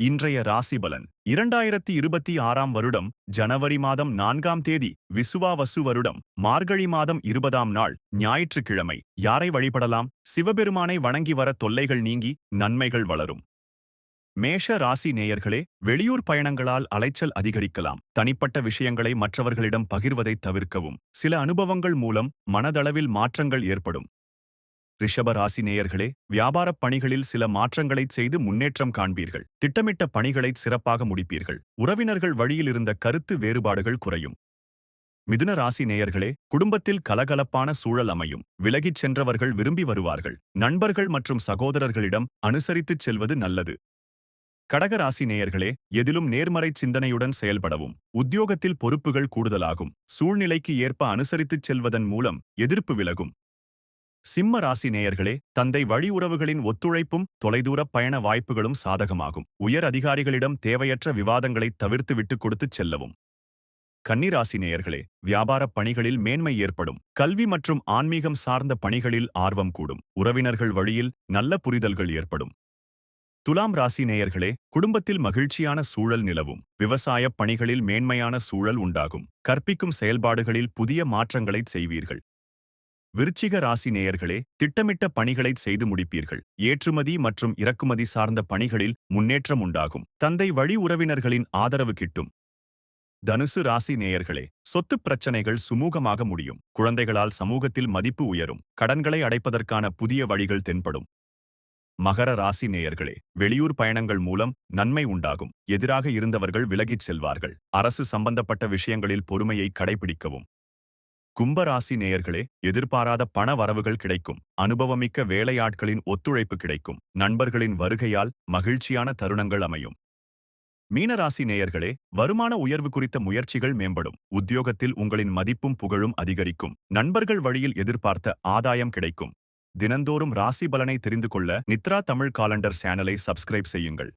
இன்றைய ராசிபலன். இரண்டாயிரத்தி இருபத்தி ஆறாம் வருடம் ஜனவரி மாதம் நான்காம் தேதி விசுவாவசு வருடம் மார்கழி மாதம் இருபதாம் நாள் ஞாயிற்றுக்கிழமை. யாரை வழிபடலாம்? சிவபெருமானை வணங்கி வர தொல்லைகள் நீங்கி நன்மைகள் வளரும். மேஷ ராசி நேயர்களே வெளியூர் பயணங்களால் அலைச்சல் அதிகரிக்கலாம். தனிப்பட்ட விஷயங்களை மற்றவர்களிடம் பகிர்வதை தவிர்க்கவும். சில அனுபவங்கள் மூலம் மனதளவில் மாற்றங்கள் ஏற்படும். ரிஷபராசி நேயர்களே வியாபாரப் பணிகளில் சில மாற்றங்களைச் செய்து முன்னேற்றம் காண்பீர்கள். திட்டமிட்ட பணிகளை சிறப்பாக முடிப்பீர்கள். உறவினர்கள் வழியில் இருந்த கருத்து வேறுபாடுகள் குறையும். மிதுன ராசி நேயர்களே குடும்பத்தில் கலகலப்பான சூழல் அமையும். விலகிச் சென்றவர்கள் விரும்பி வருவார்கள். நண்பர்கள் மற்றும் சகோதரர்களிடம் அனுசரித்துச் செல்வது நல்லது. கடகராசி நேயர்களே எதிலும் நேர்மறை சிந்தனையுடன் செயல்படவும். உத்தியோகத்தில் பொறுப்புகள் கூடுதலாகும். சூழ்நிலைக்கு ஏற்ப அனுசரித்துச் செல்வதன் மூலம் எதிர்ப்பு விலகும். சிம்ம ராசி நேயர்களே தந்தை வழி உறவுகளின் ஒத்துழைப்பும் தொலைதூரப் பயண வாய்ப்புகளும் சாதகமாகும். உயர் அதிகாரிகளிடம் தேவையற்ற விவாதங்களை தவிர்த்து விட்டுக் கொடுத்துச் செல்லவும். கன்னிராசி நேயர்களே வியாபாரப் பணிகளில் மேன்மை ஏற்படும். கல்வி மற்றும் ஆன்மீகம் சார்ந்த பணிகளில் ஆர்வம் கூடும். உறவினர்கள் வழியில் நல்ல புரிதல்கள் ஏற்படும். துலாம் ராசி நேயர்களே குடும்பத்தில் மகிழ்ச்சியான சூழல் நிலவும். விவசாயப் பணிகளில் மேன்மையான சூழல் உண்டாகும். கற்பிக்கும் செயல்பாடுகளில் புதிய மாற்றங்களைச் செய்வீர்கள். விருச்சிக ராசி நேயர்களே திட்டமிட்ட பணிகளை செய்து முடிப்பீர்கள். ஏற்றுமதி மற்றும் இறக்குமதி சார்ந்த பணிகளில் முன்னேற்றம் உண்டாகும். தந்தை வழி உறவினர்களின் ஆதரவு கிட்டும். தனுசு ராசி நேயர்களே சொத்து பிரச்சனைகள் சுமூகமாக முடியும். குழந்தைகளால் சமூகத்தில் மதிப்பு உயரும். கடன்களை அடைப்பதற்கான புதிய வழிகள் தென்படும். மகர ராசி நேயர்களே வெளியூர் பயணங்கள் மூலம் நன்மை உண்டாகும். எதிராக இருந்தவர்கள் விலகிச் செல்வார்கள். அரசு சம்பந்தப்பட்ட விஷயங்களில் பொறுமையை கடைபிடிக்கவும். கும்பராசி நேயர்களே எதிர்பாராத பண வரவுகள் கிடைக்கும். அனுபவமிக்க வேலையாட்களின் ஒத்துழைப்பு கிடைக்கும். நண்பர்களின் வருகையால் மகிழ்ச்சியான தருணங்கள் அமையும். மீனராசி நேயர்களே வருமான உயர்வு குறித்த முயற்சிகள் மேம்படும். உத்தியோகத்தில் உங்களின் மதிப்பும் புகழும் அதிகரிக்கும். நண்பர்கள் வழியில் எதிர்பார்த்த ஆதாயம் கிடைக்கும். தினந்தோறும் ராசி பலனை தெரிந்து கொள்ள நித்ரா தமிழ் காலண்டர் சேனலை சப்ஸ்கிரைப் செய்யுங்கள்.